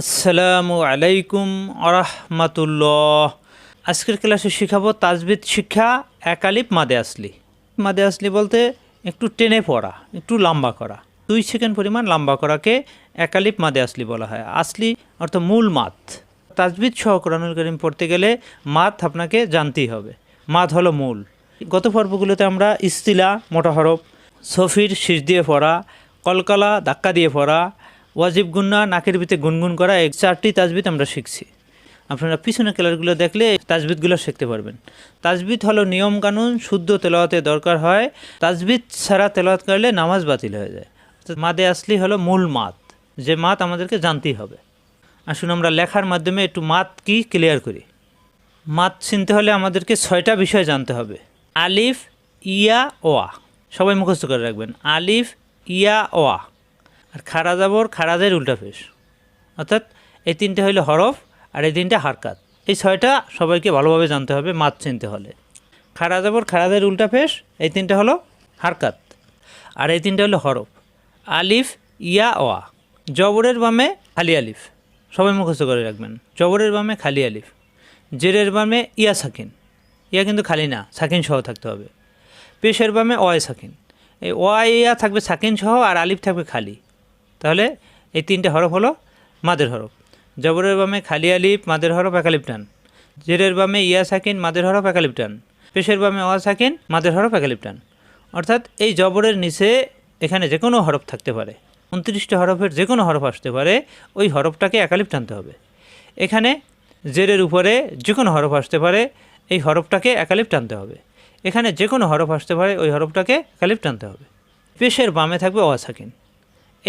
আসসালামু আলাইকুম আরহামাতুল্লাহ। আজকের ক্লাসে শিখাবো তাজবিদ শিক্ষা একালিপ মাদে আসলি। মাদে আসলি বলতে একটু টেনে পড়া, একটু লম্বা করা। দুই সেকেন্ড পরিমাণ লম্বা করাকে একালিপ মাদে আসলি বলা হয়। আসলি অর্থাৎ মূল মাত তাজবিদ সহ কোরআনুল করিম পড়তে গেলে মাত আপনাকে জানতেই হবে। মাত হলো মূল। গত পর্বগুলোতে আমরা ইস্তিলা, মোটা হরফ, সফির শীষ দিয়ে পড়া, কলকলা, ধাক্কা দিয়ে পড়া ওয়াজিব গুন্না, নাকের ভিতরে গুনগুন করা, এই চারটি তাজবিদ আমরা শিখছি। আপনারা পিছনে ক্লাসগুলো দেখলে তাজবিদগুলো শিখতে পারবেন। তাজবিদ হলো নিয়মকানুন শুদ্ধ তেলাওয়াতে দরকার হয়। তাজবিদ ছাড়া তেলাওয়াত করলে নামাজ বাতিল হয়ে যায়। মাদে আসলি হলো মূল মাত যে মাত আমাদেরকে জানতেই হবে। আসুন আমরা লেখার মাধ্যমে একটু মাত কি ক্লিয়ার করি। মাত চিনতে হলে আমাদেরকে ছয়টা বিষয় জানতে হবে। আলিফ, ইয়া, ওয়া। সবাই মুখস্থ করে রাখবেন। আলিফ, ইয়া, ওয়া। আর খারা যাবর খারাজের উল্টা ফেস। অর্থাৎ এই তিনটে হইল হরফ আর এই তিনটে হারকাত। এই ছয়টা সবাইকে ভালোভাবে জানতে হবে মাত চিনতে হলে। খারা যাবর খারাজের উল্টা ফেস, এই তিনটে হলো হারকাত। আর এই তিনটে হলো হরফ। আলিফ, ইয়া, ওয়া। জবরের বামে খালি আলিফ। সবাই মুখস্থ করে রাখবেন। জবরের বামে খালি আলিফ। জেরের বামে ইয়া সাকিন। ইয়া কিন্তু খালি না, সাকিন সহ থাকতে হবে। পেশের বামে অয় সাকিন। এই অয় ইয়া থাকবে সাকিন সহ আর আলিফ থাকবে খালি। তাহলে এই তিনটে হরফ হলো মাদের হরফ। জবরের বামে খালি আলিফ, মাদের হরফ একালিপ টান জেরের বামে ইয়া সাকিন, মাদের হরফ একালিপ টান পেশের বামে অ সাকিন, মাদের হরফ একালিপ টান অর্থাৎ এই জবরের নিচে এখানে যে কোনো হরফ থাকতে পারে। উনত্রিশটা হরফের যে কোনো হরফ আসতে পারে, ওই হরফটাকে একালিপ টানতে হবে। এখানে জেরের উপরে যে কোনো হরফ আসতে পারে, এই হরফটাকে একালিপ টানতে হবে। এখানে যে কোনো হরফ আসতে পারে, ওই হরফটাকে একালিপ টানতে হবে। পেশের বামে থাকবে অসাকিন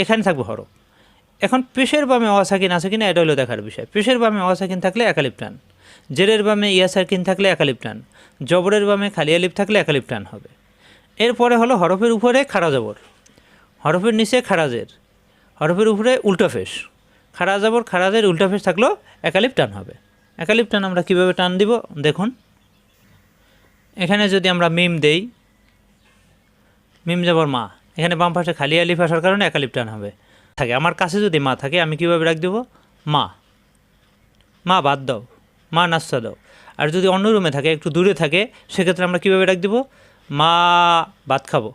এখানে থাকবে হরফ এখন পেশের বামে অসাকিন আছে কিনা এটা হলো দেখার বিষয়। পেশের বামে অসাকিন থাকলে একালিপ টান জেরের বামে ইয়াসাকিন থাকলে একালিপ টান জবরের বামে খালি থাকলে একালিপ টান হবে। এরপরে হলো হরফের উপরে খাড়া জবর। হরফের নিচে খারাজের হরফের উপরে উল্টা ফেস। খাড়া জবর খারাজের উল্টা ফেস থাকলেও একালিপ টান হবে। একালিপ টান আমরা কীভাবে টান দিব? দেখুন। এখানে যদি আমরা মিম দেই, মিম যাবর মা। এখানে বাম পাশে খালি আলিফ আসার কারণে একালিপ টান হবে। থাকে, আমার কাছে যদি মা থাকে, আমি কীভাবে রাখ দেবো? মা। মা বাদ দাও। মা নাস্তা দাও। আর যদি অন্য রুমে থাকে, একটু দূরে থাকে, সেক্ষেত্রে আমরা কীভাবে ডাক দেবো? মা ভাত খাব।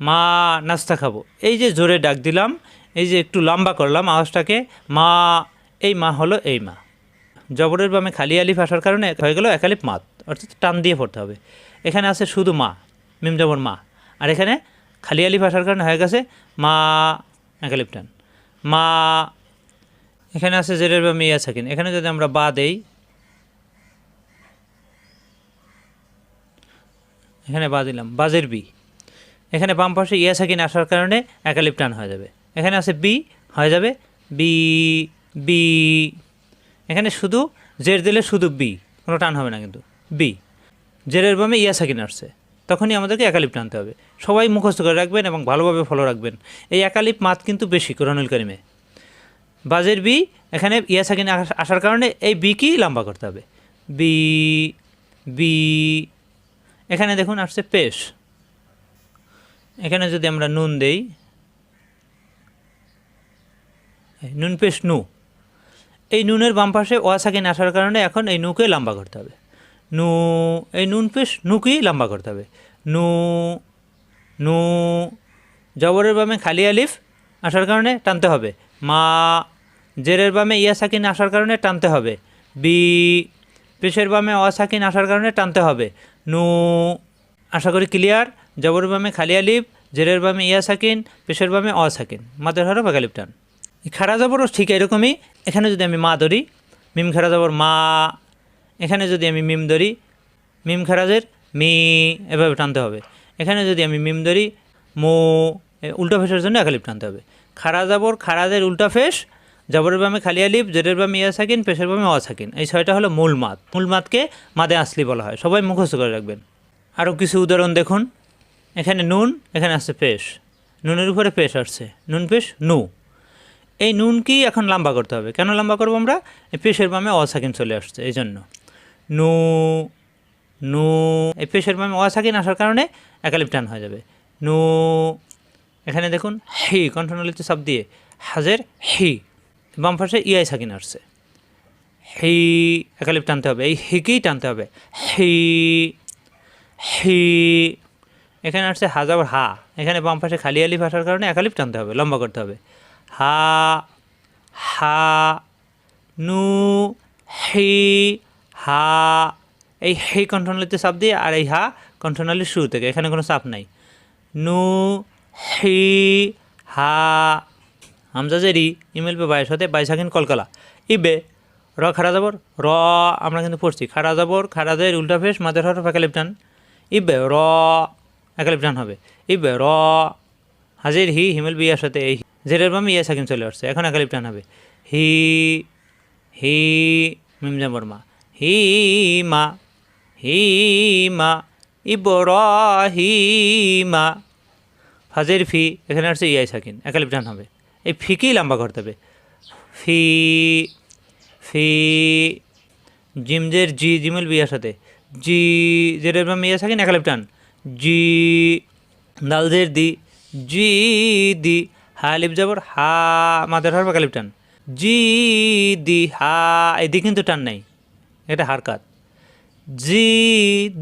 মা নাস্তা খাব। এই যে জোরে ডাক দিলাম, এই যে একটু লম্বা করলাম আওয়াজটাকে, মা, এই মা হলো এই মা। জবরের বামে খালি আলিফ আসার কারণে হয়ে গেল একালিপ মাত, অর্থাৎ টান দিয়ে পড়তে হবে। এখানে আছে শুধু মা, মিম জবর মা। আর এখানে খালি আলিফ আসার কারণে হয়ে গেছে মা একালিপ টান মা, এখানে আছে জেরের বা মিয়া সাকিন। এখানে যদি আমরা বা দেই, এখানে বা দিলাম, বাজের বি। এখানে বাম পাশে ইয়া সাকিন আসার কারণে একালিপ টান হয়ে যাবে। এখানে আছে বি, হয়ে যাবে বি বি। এখানে শুধু জের দিলে শুধু বি, কোনো টান হবে না কিন্তু, বি। জেরের বামে ইয়া সাকিন আসছে। তখনই আমাদেরকে একালিপ টানতে হবে। সবাই মুখস্থ করে রাখবেন এবং ভালোভাবে ফলো রাখবেন। এই একালিপ মাত কিন্তু বেশি কোরআনুল করিমে। বাজের বি, এখানে ইয়া সাকিন আস- আসার কারণে এই বি কি লম্বা করতে হবে। বি বি, এখানে দেখুন আসছে পেশ। এখানে যদি আমরা নুন দেই নুন পেশ নু। এই নুনের বাম পাশে ওয়া সাকিন আসার কারণে এখন এই নুকে লম্বা করতে হবে। নু, এই নুন পেশ নুকেই লম্বা করতে হবে। নু নু, জবরের বামে খালি আলিফ আসার কারণে টানতে হবে। মা, জেরের বামে ইয়া সাকিন আসার কারণে টানতে হবে। বি, পেশের বামে অ সাকিন আসার কারণে টানতে হবে। নু, আশা করি ক্লিয়ার? জবরের বামে খালি আলিফ, জেরের বামে ইয়া সাকিন, পেশের বামে অ সাকিন। মাদের হরফ একালিপ টান। খারা জবরও ঠিক এরকমই। এখানে যদি আমি মা ধরি, মিম খারা জবর মা এখানে যদি আমি মিম ধরি, মিম খারাজের মি এভাবে টানতে হবে। এখানে যদি আমি মিম ধরি, মো উল্টা ফেসের জন্য একালিপ টানতে হবে। খারা জাবর খারাজের উল্টা ফেস, জাবরের বামে খালি আলিফ জেরের বামে ইয়া সাকিন, পেশের বামে অ সাকিন। এই ছয়টা হলো মূল মাত মূল মাতকে মাদে আসলি বলা হয়। সবাই মুখস্থ করে রাখবেন। আরও কিছু উদাহরণ দেখুন। এখানে নুন, এখানে আসছে পেশ নুনের উপরে পেশ আসছে। নুন পেশ নু। এই নুন কি এখন লম্বা করতে হবে? কেন লম্বা করব আমরা? পেশের বামে অসাকিন চলে আসছে এই জন্য নু নু, এই পেশের বামে অসাকিন আসার কারণে একালিপ টান হয়ে যাবে। নু, এখানে দেখুন, হি, কণ্ঠনলিত সব দিয়ে, হাজের হি, বাম পাশে ইয়াই সাকিন আসছে। হি, একালিপ টানতে হবে, এই হিকেই টানতে হবে। হি হি, এখানে আসছে হা যাবার হা, এখানে বাম পাশে খালি আলিফ আসার কারণে একালিপ টানতে হবে, লম্বা করতে হবে। হা হা, নু, হি হা, এই হি কণ্ঠনালীতে চাপ দিয়ে আর এই হা কণ্ঠনালীর শুরু থেকে এখানে কোনো চাপ নাই। নু, হি, হা, হামজা যে রি ইমেল পে বাইশ হতে বাইশ হাকিন কলকলা। ইবে র খাড়া যাবর র আমরা কিন্তু পড়ছি। খাড়া যাবর খাড়া যায় উল্টা ফেস মাদের হরফ একালিপ টান ইবে র একালিপ টান হবে। ইবে র হাজির হি, হিমেল বিয়ার সাথে এই জেরের বামে ইয়া সাকিন চলে আসছে এখন একালিপ টান হবে। হি হি মিম জাবর মা হি মা হি মা ইবরাহিমা। ফাজের ফি, এখানে আসছে ইয়াই সাকিন একালিপ টান হবে। এই ফিকেই লম্বা করতে হবে? ফি ফি, জিমজের জি, জিমেল বিয়ার সাথে। জি বা মিয়া সাকিন একালিপ টান জি, দালজের দি। জি, দি, হা লিপ যাবর হা, মাদের হর একালিপ টান জি, দি, হা এদিকে কিন্তু টান নাই। এটা হারকাত। জি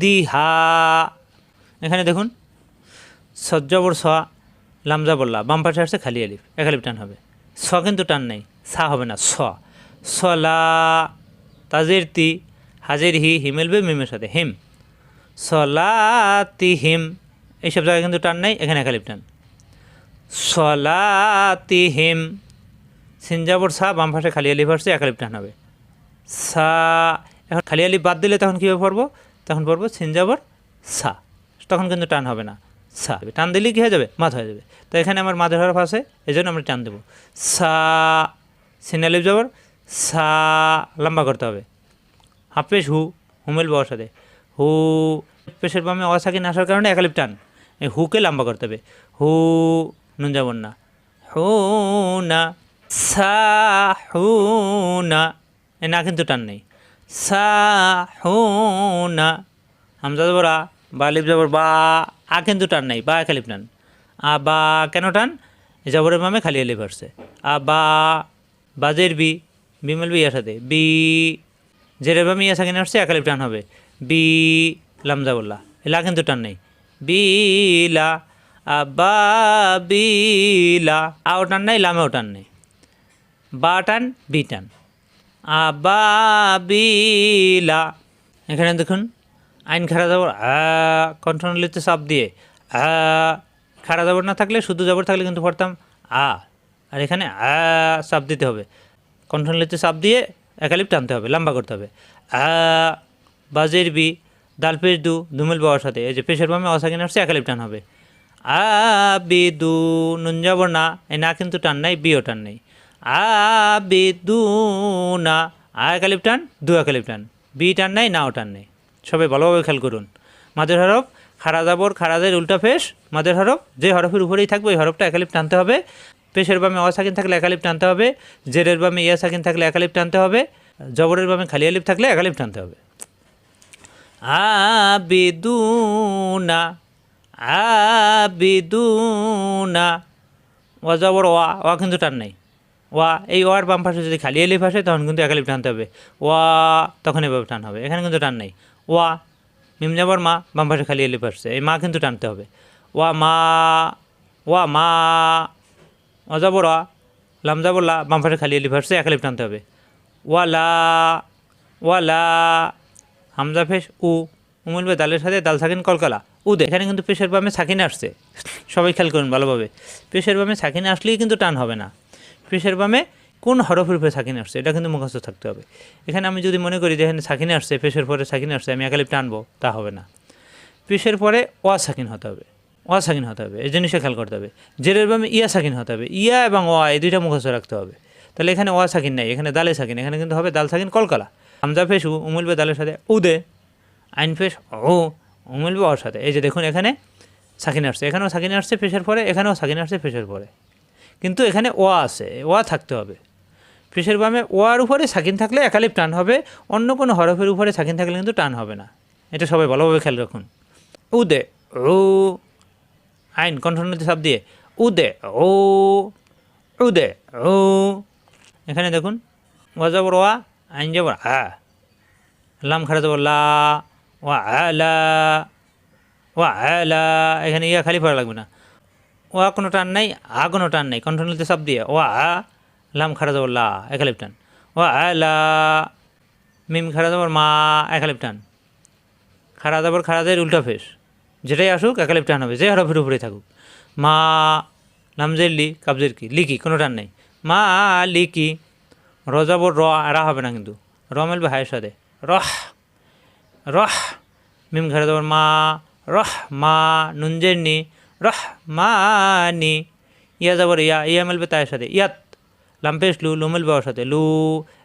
দি হা এখানে দেখুন, সজ্জাবর স, লামজা বললা, বাম পাশে আসছে খালি আলিফ এক আলিফ টান হবে। স কিন্তু টান নেই, সা হবে না, স। সলা তাজের তি হাজের হি হিমেলবে মিমের সাথে, হিম। সলাতি, হিম, এইসব জায়গায় কিন্তু টান নেই, এখানে এক আলিফ টান। সলাতি, হিম, সিনজাবর সা, বাম পাশে খালি আলিফ আসছে এক আলিফ টান হবে। সা এখন খালি আলিফ বাদ দিলে তখন কীভাবে পড়ব? তখন পড়ব সিনজাবর সা। তখন কিন্তু টান হবে না। সা। টান দিলেই কী হয়ে যাবে? মাথা হয়ে যাবে। তো এখানে আমার মাথার হরফ আছে এই জন্য আমরা টান দেবো। সা। সিনালিপ যাবর সা। লম্বা করতে হবে। হাফেশ হু, হুমেল সাথে। হু, পেশের বামে অসাকিন আসার কারণে একালিপ টান। এই হুকে লম্বা করতে হবে। হু, নুন যাবর না। হু না। সা, হু না। এ না কিন্তু টান নেই। সা হু না হামজা যাবর আ বা লিপ যাবর বা, আ কিন্তু টান নাই, বা একালিপ টান। আ, বা কেন টান? জবরের মামে খালি আলিফ আসছে আ, বা, বাজের বি, বিমল বি ইয়ার সাথে। বি, জেরের বামে ইয়া সাকিন আসছে একালিপ টান হবে। বি লামজা বললা। লা কিন্তু টান নেই। বিলা আবা বিলা আও টান নাই, লামেও টান নেই। বা টান, বি টান। আবাবিলা। এখানে দেখুন, আইন খাড়া যাবর আ কন্ট্রোলিতে চাপ দিয়ে আ, খাড়া যাবর না থাকলে শুধু যাবর থাকলে কিন্তু পড়তাম আ। আর এখানে আ সাপ দিতে হবে। কন্ট্রোলিতে সাপ দিয়ে একালিপ টানতে হবে, লম্বা করতে হবে। আ, বাজের বি দাল পেশ দু, দুমেল বাবার সাথে এই যে পেশের বামে অসাকিন আসছে, একালিপ টান হবে। আ, বি, দু, নুন যাবর না এই না কিন্তু টান নাই, বিও টান নেই। আ বি দু না আ একালিপ টান দু একালিপ টান। বি টান নাই, নাও টান নেই। সবাই ভালোভাবে খেয়াল করুন। মাদের হরফ খাড়া জাবর খাড়াদের উল্টা ফেস। মাদের হরফ, যে হরফের উপরেই থাকবে, ওই হরফটা একালিপ টানতে হবে। পেশের বামে অসাকিন থাকলে একালিপ টানতে হবে। জেরের বামে ইয়া সাকিন থাকলে একালিপ টানতে হবে। জবরের বামে খালি আলিপ থাকলে একালিপ টানতে হবে। আবিদুনা আবিদুনা। ওয়া জবর ওয়া ওয়া কিন্তু টান নাই। ওয়া, এই ওয়ার বাম পাশে যদি খালি এলিফ আসে, তখন কিন্তু একালিপ টানতে হবে। ওয়া তখন এভাবে টান হবে। এখানে কিন্তু টান নেই। ওয়া, মিম যাবর মা, বাম পাশে খালি এলিফ আসছে। এই মা কিন্তু টানতে হবে। ওয়া মা ওয়া মা অজাবর লাম যাবর লা, বাম পাশে খালি এলিফ আসছে একালিপ টানতে হবে। ওয়ালা ওয়ালা হামজা ফেস, উ উমুলবে দালের সাথে দাল সাকিন কলকালা উদে এখানে কিন্তু পেশের বামে সাকিনে আসছে। সবাই খেয়াল করুন ভালোভাবে। পেশের বামে সাকিনে আসলেই কিন্তু টান হবে না। পেশের বামে কোন হরফের উপরে সাকিনে আসছে? এটা কিন্তু মুখস্থ থাকতে হবে। এখানে আমি যদি মনে করি যে এখানে সাকিনে আসছে, পেশের পরে সাকিনে আসছে, আমি একালিপ টানবো তা হবে না। পেশের পরে অ সাকিন হতে হবে। ওয়া সাকিন হতে হবে, এই জিনিসটা খেয়াল করতে হবে। জেরের বামে ইয়া সাকিন হতে হবে। ইয়া এবং অ এই দুইটা মুখস্থ রাখতে হবে। তাহলে এখানে ওয়া সাকিন নাই, এখানে দালে সাকিন, এখানে কিন্তু হবে দাল সাকিন কলকালা। হামজা ফেস উমুলবে দালের সাথে উদে, আইন ফেস ও উমুলবে ওর সাথে। এই যে দেখুন এখানে সাকিন আসছে, এখানেও সাকিন আসছে ফেসের পরে, এখানেও সাকিন আসছে ফেসের পরে। কিন্তু এখানে ওয়া আছে, ওয়া থাকতে হবে। ফেসের বামে ওয়ার উপরে সাকিন থাকলে একালিপ টান হবে, অন্য কোনো হরফের উপরে সাকিন থাকলে কিন্তু টান হবে না। এটা সবাই ভালোভাবে খেয়াল রাখুন। উদে ও আইন কণ্ঠনতি সব দিয়ে, উদে, ও উদে, ও। এখানে দেখুন, ওয়া যাবর ওয়া, আইন যাবর আ। লাম খারা যাবর লা, ওয়া আলা ওয়া আলা এখানে ইয়া খালি পড়া লাগবে না। ওয়া কোনো টান নাই, আ কোনো টান নাই। কন্ট্রোলতে সব দিয়ে, ওয়া আ লাম খারা যাবর লা একালিপ টান। ওয়া, লা, মিম খারা যাবর মা, একালিপ টান। খারা যাবর খারা যায় উল্টা ফেস। যেটাই আসুক, একালিপ টান হবে, যে হরফের উপরে থাকুক। মা লাম লামজের লি কাবজের কি লিকি কোনো টান নেই। মা লিকি র রজাবর র রা হবে না কিন্তু। র মেলবে হায়ের সাথে। রহ রহ, মিম ঘরে দেবার মা, রহ, মা নুনজের নি রহ মা ইয়া যাবর ইয়া ইয়া মেলবে তায়ের সাথে ইয়াত, লাম্পেশ, লু লু মেলবে ওর সাথে। লু,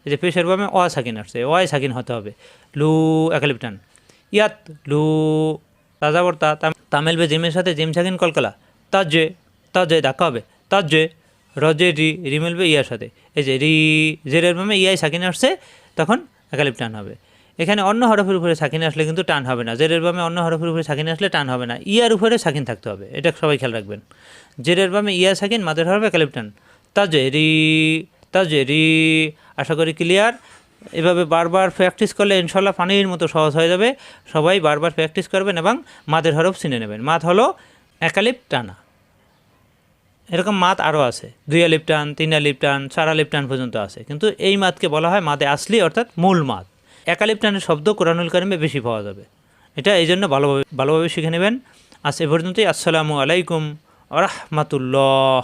এই যে পেশের বামে অ সাকিন আসছে, অয় সাকিন হতে হবে। লু একালিপ টান। ইয়াত, লু তাজাবর তা, তা- তা মেলবে জিমের সাথে, জিম সাকিন কলকলা। তাজে তাজে ধাক্কা হবে। তাজে রজে রি রি মিলবে ইয়ার সাথে। এই যে রি, জেরের বামে ইয়াই সাকিন আসছে, তখন একালিপ টান হবে। এখানে অন্য হরফের উপরে সাকিন আসলে কিন্তু টান হবে না। জেরের বামে অন্য হরফের উপরে সাকিন আসলে টান হবে না। ইয়ার উপরে সাকিন থাকতে হবে। এটা সবাই খেয়াল রাখবেন। জেরের বামে ইয়া, সাকিন, মাদের হরফ একালিপ টান তাজে রি তাজে রি আশা করি ক্লিয়ার এভাবে বারবার প্র্যাকটিস করলে ইনশাল্লাহ পানির মতো সহজ হয়ে যাবে। সবাই বারবার প্র্যাকটিস করবেন এবং মাদের হরফ চিনে নেবেন। মাত হলো একালিপ টানা। এরকম মাত আরও আছে। দুই আলিপ টান, তিন আলিপ টান, চার আলিপ টান পর্যন্ত আছে। কিন্তু এই মাতকে বলা হয় মাদে আসলি, অর্থাৎ মূল মাত একালিপ টানের শব্দ কোরআনুল কারিমে বেশি পাওয়া যাবে। এটা এই জন্য ভালোভাবে ভালোভাবে শিখে নেবেন। আজ এ পর্যন্তই। আসসালামু আলাইকুম আরহামাতুল্লাহ